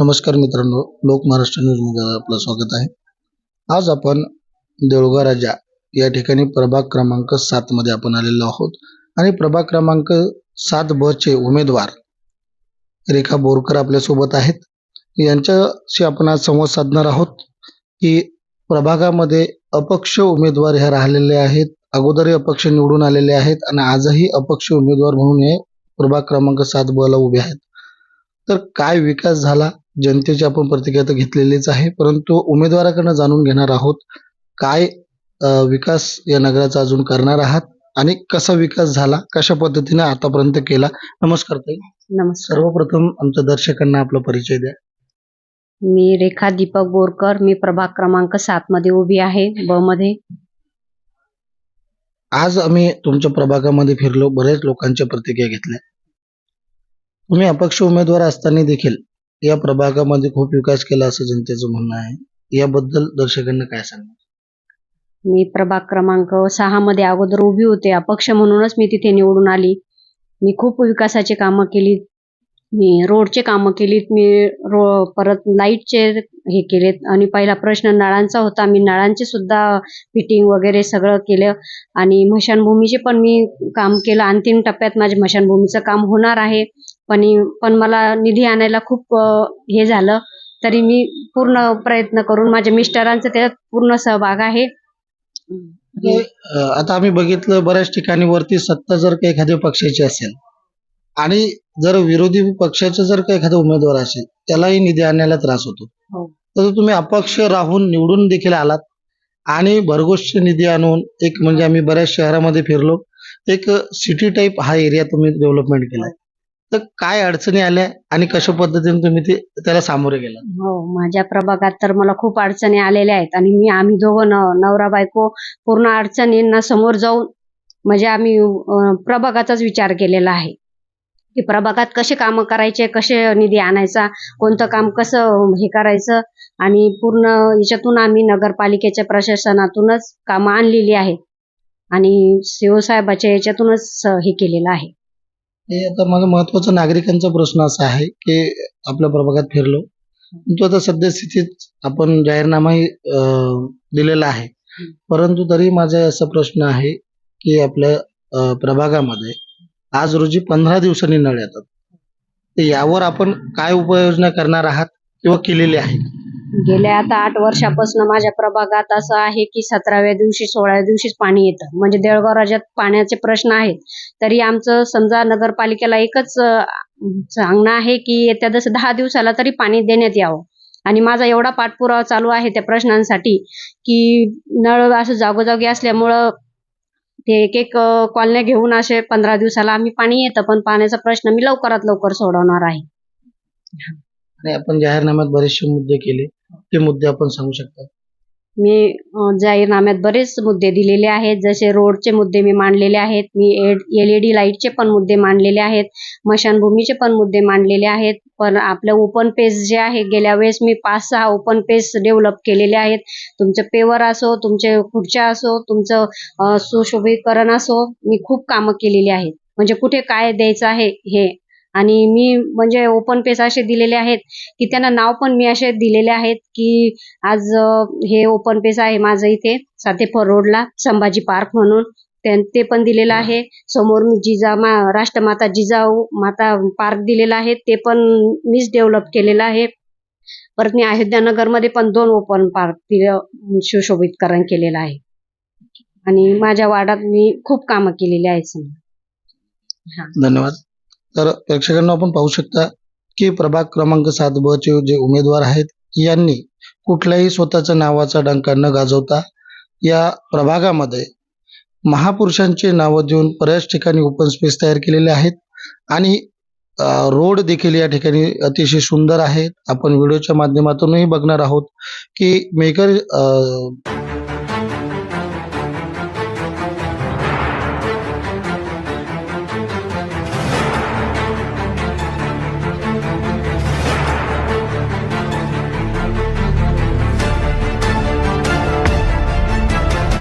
नमस्कार मित्रांनो लोक महाराष्ट्र न्यूजमध्ये आपलं स्वागत आहे. आज आपण देऊळगा राजा या ठिकाणी प्रभाग क्रमांक सातमध्ये आपण आलेलो आहोत. आणि प्रभाग क्रमांक सात ब चे उमेदवार रेखा बोरकर आपल्यासोबत आहेत. यांच्याशी आपण आज संवाद साधणार आहोत की प्रभागामध्ये अपक्ष उमेदवार ह्या राहिलेले आहेत अगोदरही अपक्ष निवडून आलेले आहेत आणि आजही अपक्ष उमेदवार म्हणून हे प्रभाग क्रमांक सात ब ला उभे आहेत. तर काय विकास झाला? जनतेची आपण प्रतिक्रिया तर घेतलेलीच आहे. परंतु उमेदवाराकडनं जाणून घेणार आहोत काय विकास या नगराचा अजून करणार आहात आणि कसा विकास झाला कशा पद्धतीने आतापर्यंत केला? नमस्कार ताई. नमस्कार. सर्वप्रथम आमच्या दर्शकांना आपला परिचय द्या. मी रेखा दीपक बोरकर मी प्रभाग क्रमांक सात मध्ये उभी आहे ब मध्ये. आज आम्ही तुमच्या प्रभागामध्ये फिरलो बरेच लोकांच्या प्रतिक्रिया घेतल्या. तुम्ही अपक्ष उमेदवार असताना देखील या प्रभागामध्ये खूप विकास केला असं जनतेचं म्हणणं आहे. याबद्दल दर्शकांना काय सांगणार? मी प्रभाग क्रमांक सहा मध्ये अगोदर उभी होते. अपक्ष म्हणूनच मी तिथे निवडून आली. मी खूप विकासाचे कामं केली. मी रोडचे कामं केलीत. मी रो परत लाईटचे हे केलेत. आणि पहिला प्रश्न नळांचा होता. मी नळांचे सुद्धा फिटिंग वगैरे सगळं केलं. आणि मशानभूमीचे पण मी काम केलं. अंतिम टप्प्यात माझ्या मशानभूमीचं काम होणार आहे. पण पण मला निधी आणायला खूप हे झालं. तरी मी पूर्ण प्रयत्न करून माझ्या मिस्टरांचं त्याच्यात पूर्ण सहभाग आहे. आता आम्ही बघितलं बऱ्याच ठिकाणी वरती सत्ता जर का एखाद्या पक्षाची असेल आणि जर विरोधी पक्षाचा जर का एखादा उमेदवार असेल त्यालाही निधी आणायला त्रास होतो. हो. तर तुम्ही अपक्ष राहून निवडून देखील आलात आणि भरघोष निधी आणून एक म्हणजे आम्ही बऱ्याच शहरामध्ये फिरलो. एक सिटी टाईप हा एरिया तुम्ही डेव्हलपमेंट केलाय तर काय अडचणी आल्या आणि कशा पद्धतीने तुम्ही ते त्याला सामोरे गेला हो माझ्या प्रभागात तर मला खूप अडचणी आलेल्या आहेत आणि मी आम्ही दोघं न- नवरा बायको पूर्ण अडचणींना समोर जाऊन म्हणजे आम्ही अं, प्रभागाचाच विचार केलेला आहे. की प्रभागात कसे काम करायचे कसे निधी आणायचा कोणतं काम कसं हे करायचं आणि पूर्ण याच्यातून आम्ही नगरपालिकेच्या प्रशासनातूनच कामं आणलेली आहेत आणि शिवसाहेबाच्या याच्यातूनच हे केलेलं आहे. हे आता माझा महत्त्वाचा नागरिकांचा प्रश्न असा आहे की आपल्या प्रभागात फिरलो. परंतु आता सद्यस्थितीत आपण जाहीरनामाही अं, दिलेला आहे. परंतु तरी माझा असा प्रश्न आहे की आपल्या अं, प्रभागामध्ये आज रोजी पंधरा दिवसांनी नळ येतात. तर यावर आपण काय उपाययोजना करणार आहात किंवा केलेली आहे? गेल्या आता आठ वर्षापासून माझ्या प्रभागात असं आहे की सतराव्या दिवशी सोळाव्या दिवशीच पाणी येतं. म्हणजे देळगाव राज्यात पाण्याचे प्रश्न आहेत तरी आमचं समजा नगरपालिकेला एकच सांगणं आहे की येत्या जसं दहा दिवसाला तरी पाणी देण्यात यावं. आणि माझा एवढा पाठपुरावा चालू आहे त्या प्रश्नांसाठी की नळ असं जागोजागी असल्यामुळं ते एक एक अं, कॉलन्या घेऊन असे पंधरा दिवसाला आम्ही पाणी येतं. पण पाण्याचा प्रश्न मी लवकरात लवकर सोडवणार आहे. आणि आपण जाहीरनाम्यात बरेचसे मुद्दे केले. ते मुद्दे आपण सांगू शकता? मी जाहीरनाम्यात बरेच मुद्दे दिलेले आहेत. जसे रोडचे मुद्दे मी मांडलेले आहेत. मी एल ई डी लाईटचे पण मुद्दे मांडलेले आहेत. मशानभूमीचे पण मुद्दे मांडलेले आहेत. पण आपलं ओपन पेज जे आहे गेल्या वेळेस मी पाच सहा ओपन पेज डेव्हलप केलेले आहेत. तुमचं पेवर असो तुमचे खुर्च्या असो तुमचं सुशोभीकरण असो मी खूप कामं केलेली आहेत. म्हणजे कुठे काय द्यायचं आहे हे आणि मी म्हणजे ओपन पेज असे दिलेले आहेत की त्यांना नाव पण मी असे दिलेले आहेत की आज हे ओपन पेस आहे माझं इथे सातेफळ रोडला संभाजी पार्क म्हणून. ते पण दिलेलं आहे. समोर मी जिजा मा राष्ट्रमाता जिजाऊ माता पार्क दिलेला आहे. ते पण मीच डेव्हलप केलेलं आहे. परत मी अयोध्यानगरमध्ये पण दोन ओपन पार्क सुशोभितकरण केलेलं आहे. आणि माझ्या वार्डात मी खूप कामं केलेली आहेत. समजा धन्यवाद. तर प्रेक्षकांना आपण पाहू शकता की प्रभाग क्रमांक सात ब चे जे उमेदवार आहेत यांनी कुठल्याही स्वतःच्या नावाचा डंका न गाजवता या प्रभागामध्ये महापुरुषांची नावं देऊन बऱ्याच ठिकाणी ओपन स्पेस तयार केलेले आहेत. आणि रोड देखील या ठिकाणी अतिशय सुंदर आहेत. आपण व्हिडिओच्या माध्यमातूनही बघणार आहोत की मेकर अ,